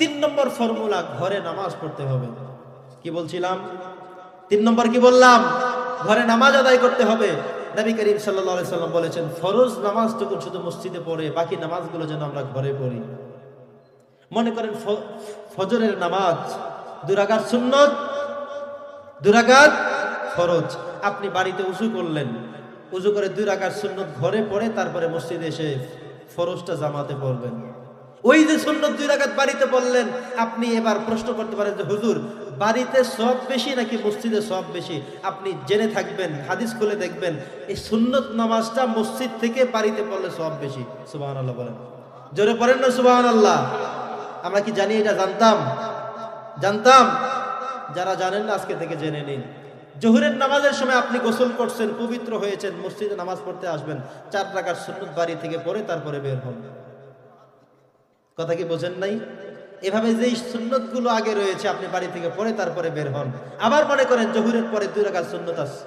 তিন নম্বর ফর্মুলা, ঘরে নামাজ পড়তে হবে। কি বলছিলাম? তিন নম্বর কি বললাম? ঘরে নামাজ আদায় করতে হবে। নবী করিম সাল্লাল্লাহু সাল্লাম বলেছেন, ফরজ নামাজটুকু শুধু মসজিদে পড়ে, বাকি নামাজগুলো যেন আমরা ঘরে পড়ি। মনে করেন ফজরের নামাজ দুরাকাত সুন্নত, দুরাকাত ফরজ। আপনি বাড়িতে উজু করলেন, উজু করে দুই রাকাত সুন্নত ঘরে পড়ে, তারপরে মসজিদে এসে ফরজটা জামাতে পড়বেন। ওই যে সুন্নত দুই রাকাত বাড়িতে পড়লেন আপনি এবার প্রশ্ন করতে পারেন যে, হুজুর, বাড়িতে সব বেশি নাকি মসজিদে সব বেশি? আপনি জেনে থাকবেন, হাদিস খুলে দেখবেন, এই সুন্নত নামাজটা মসজিদ থেকে বাড়িতে পড়লে সব বেশি। সুবাহ আল্লাহ বলেন। জোরে পড়েন না সুবাহ আল্লাহ আমরা কি জানি এটা? জানতাম? জানতাম? যারা জানেন না, আজকে থেকে জেনে নিন। জহুরের নামাজের সময় আপনি গোসল করছেন, পবিত্র হয়েছেন, মসজিদে নামাজ পড়তে আসবেন, চার টাকার সুন্নত বাড়ি থেকে পড়ে তারপরে বের হন। কথা কি বোঝেন নাই? এভাবে যেই সুন্নতগুলো আগে রয়েছে, আপনি বাড়ি থেকে পড়ে তারপরে বের হন। আবার মনে করেন জহুরের পরে দুই টাকার সুন্নত আছে।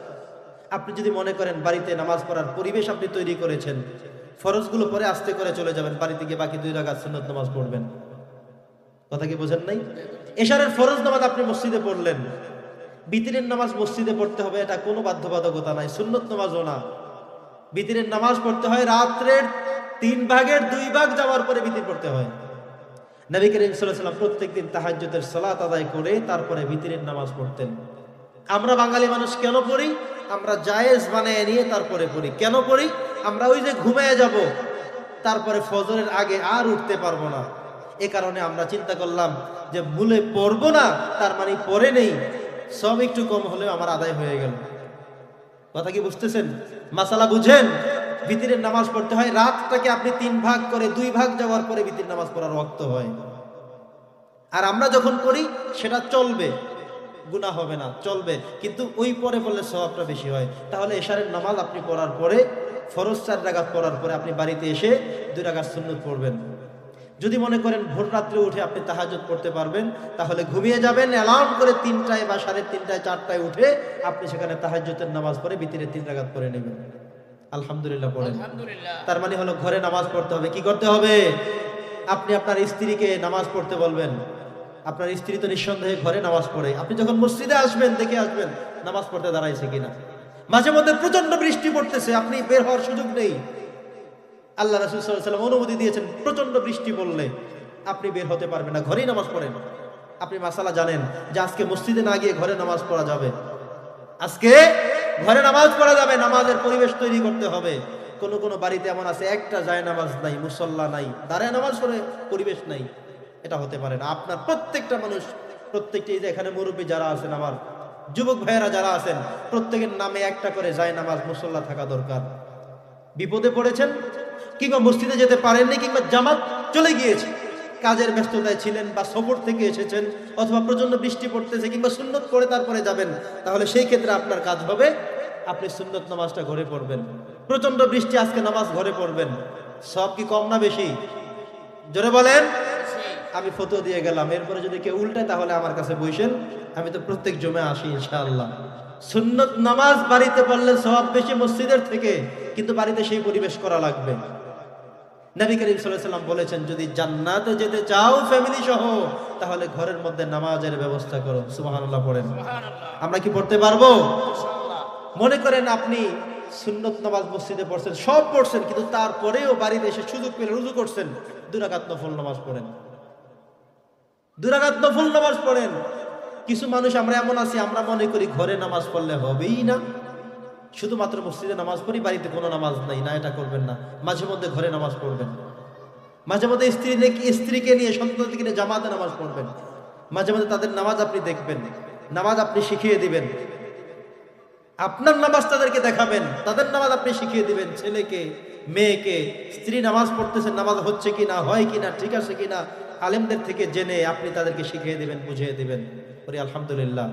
আপনি যদি মনে করেন বাড়িতে নামাজ পড়ার পরিবেশ আপনি তৈরি করেছেন, ফরজগুলো পরে আস্তে করে চলে যাবেন, বাড়িতে গিয়ে বাকি দুই টাকার সুন্নত নামাজ পড়বেন। কথা কি বোঝেন নাই? এশারের ফরজ নামাজ আপনি মসজিদে পড়লেন। বিতিরের নামাজ মসজিদে পড়তে হবে, এটা কোনো বাধ্যবাধকতা নাই, সুন্নত নামাজও না। বিতিরের নামাজ পড়তে হয় রাত্রের তিন ভাগের দুই ভাগ যাওয়ার পরে বিতির পড়তে হয়। নবী করিম সাল্লাম প্রত্যেকদিন তাহাজ্জুদের সালাত আদায় করে তারপরে বিতিরের নামাজ পড়তেন। আমরা বাঙালি মানুষ কেন পড়ি? আমরা জায়েজ বানিয়ে নিয়ে তারপরে পড়ি। কেন পড়ি? আমরা ওই যে ঘুমিয়ে যাব, তারপরে ফজরের আগে আর উঠতে পারব না। এ কারণে আমরা চিন্তা করলাম যে ভুলে পড়ব না, তার মানে পড়ে নেই। সব একটু কম হলেও আমার আদায় হয়ে গেল। কথা কি বুঝতেছেন? মাসালা বুঝেন? ভিতরের নামাজ পড়তে হয়। রাতটাকে আপনি তিন ভাগ করে, দুই ভাগ যাওয়ার পরে ভিতরের নামাজ পড়ার রক্ত হয়। আর আমরা যখন করি সেটা চলবে। গুণা হবে না, চলবে। কিন্তু ওই পরে পড়লে স্বভাবটা বেশি হয়। তাহলে এশারের নামাজ আপনি পড়ার পরে, ফরজ চার রাগাত পড়ার পরে আপনি বাড়িতে এসে দুই রাগাত সুন্নত পড়বেন। যদি মনে করেন ভোর রাত্রে উঠে আপনি তাহাজুদ পড়তে পারবেন, তাহলে ঘুমিয়ে যাবেন অ্যালার্ম করে তিনটায় বা সাড়ে তিনটায়, চারটায় উঠে আপনি সেখানে তাহাজ্জুদের নামাজ পড়ে বিতিরে তিন রাগাত পড়ে নেবেন। আলহামদুলিল্লাহ পড়েন তার মানে হলো ঘরে নামাজ পড়তে হবে। কি করতে হবে? আপনি আপনার স্ত্রীকে নামাজ পড়তে বলবেন। আপনার স্ত্রী তো নিঃসন্দেহে ঘরে নামাজ পড়ে। আপনি যখন মসজিদে আসবেন দেখে আসবেন নামাজ পড়তে দাঁড়াইছে কিনা। মাঝে মধ্যে প্রচণ্ড বৃষ্টি পড়তেছে আপনি বের হওয়ার সুযোগ নেই। আল্লাহ রাসুল অনুমতি দিয়েছেন প্রচণ্ড বৃষ্টি পড়লে আপনি বের হতে পারবেন না ঘরেই নামাজ পড়েন। আপনি মাসালা জানেন যে আজকে মসজিদে না গিয়ে ঘরে নামাজ পড়া যাবে। আজকে ঘরে নামাজ পড়া যাবে, নামাজের পরিবেশ তৈরি করতে হবে। কোন কোনো বাড়িতে এমন আছে, একটা যায় নামাজ নাই, মুসল্লা নাই, দাঁড়ায় নামাজ পড়ে পরিবেশ নাই। এটা হতে পারে না। আপনার প্রত্যেকটা মানুষ, প্রত্যেকটা যে এখানে মুরব্বী যারা আছেন আমার, যুবক ভাইয়েরা যারা আছেন, প্রত্যেকের নামে একটা করে যায় নামাজ, মুসল্লা থাকা দরকার। বিপদে পড়েছেন? কিংবা মসজিদে যেতে পারেননি, কিংবা জামাত চলে গিয়েছে। কাজের ব্যস্ততায় ছিলেন বা সফর থেকে এসেছেন অথবা প্রচণ্ড বৃষ্টি পড়তেছে কিংবা সুন্নত পড়ে তারপরে যাবেন, তাহলে সেই ক্ষেত্রে আপনার কাজ হবে আপনি সুন্নত নামাজটা ঘরে পড়বেন। প্রচণ্ড বৃষ্টি আজকে নামাজ ঘরে পড়বেন। সব কি কম না বেশি? জোরে বলেন? আমি ফটো দিয়ে গেলাম। এরপরে যদি কেউ উল্টায় তাহলে আমার কাছে বসেন আমি তো প্রত্যেক জমে আসি, ইনশাআল্লাহ। সুন্নত নামাজ বাড়িতে পড়লে সব বেশি মসজিদের থেকে, কিন্তু বাড়িতে সেই পরিবেশ করা লাগবে। নবী করিম সাল্লাম বলেছেন যদি জান্নাতে যেতে চাও ফ্যামিলি সহ তাহলে ঘরের মধ্যে নামাজের ব্যবস্থা করো। সুবহানাল্লাহ পড়েন। আমরা কি পড়তে পারব? মনে করেন আপনি সুন্নত নামাজ মসজিদে পড়ছেন সব পড়ছেন কিন্তু তারপরেও বাড়িতে এসে সুযোগ পেলে রুজু করছেন দুরাকাত নফল নামাজ পড়েন। দুরাকাত নফল নামাজ পড়েন। কিছু মানুষ আমরা এমন আছি আমরা মনে করি ঘরে নামাজ পড়লে হবেই না। শুধুমাত্র মসজিদে নামাজ পড়ি, বাড়িতে কোনো নামাজ নাই, না এটা করবেন না। মাঝে মধ্যে ঘরে নামাজ পড়বেন। মাঝে মধ্যে স্ত্রী স্ত্রীকে নিয়ে, সন্তানকে নিয়ে জামাতে নামাজ পড়বেন। মাঝে মধ্যে তাদের নামাজ আপনি দেখবেন। নামাজ আপনি শিখিয়ে দিবেন। আপনার নামাজ তাদেরকে দেখাবেন। তাদের নামাজ আপনি শিখিয়ে দিবেন। ছেলেকে, মেয়েকে, স্ত্রী নামাজ পড়তেছে, নামাজ হচ্ছে কি না, হয় কি না, ঠিক আছে কি না, আলেমদের থেকে জেনে আপনি তাদেরকে শিখিয়ে দিবেন, বুঝিয়ে দিবেন। আলহামদুলিল্লাহ।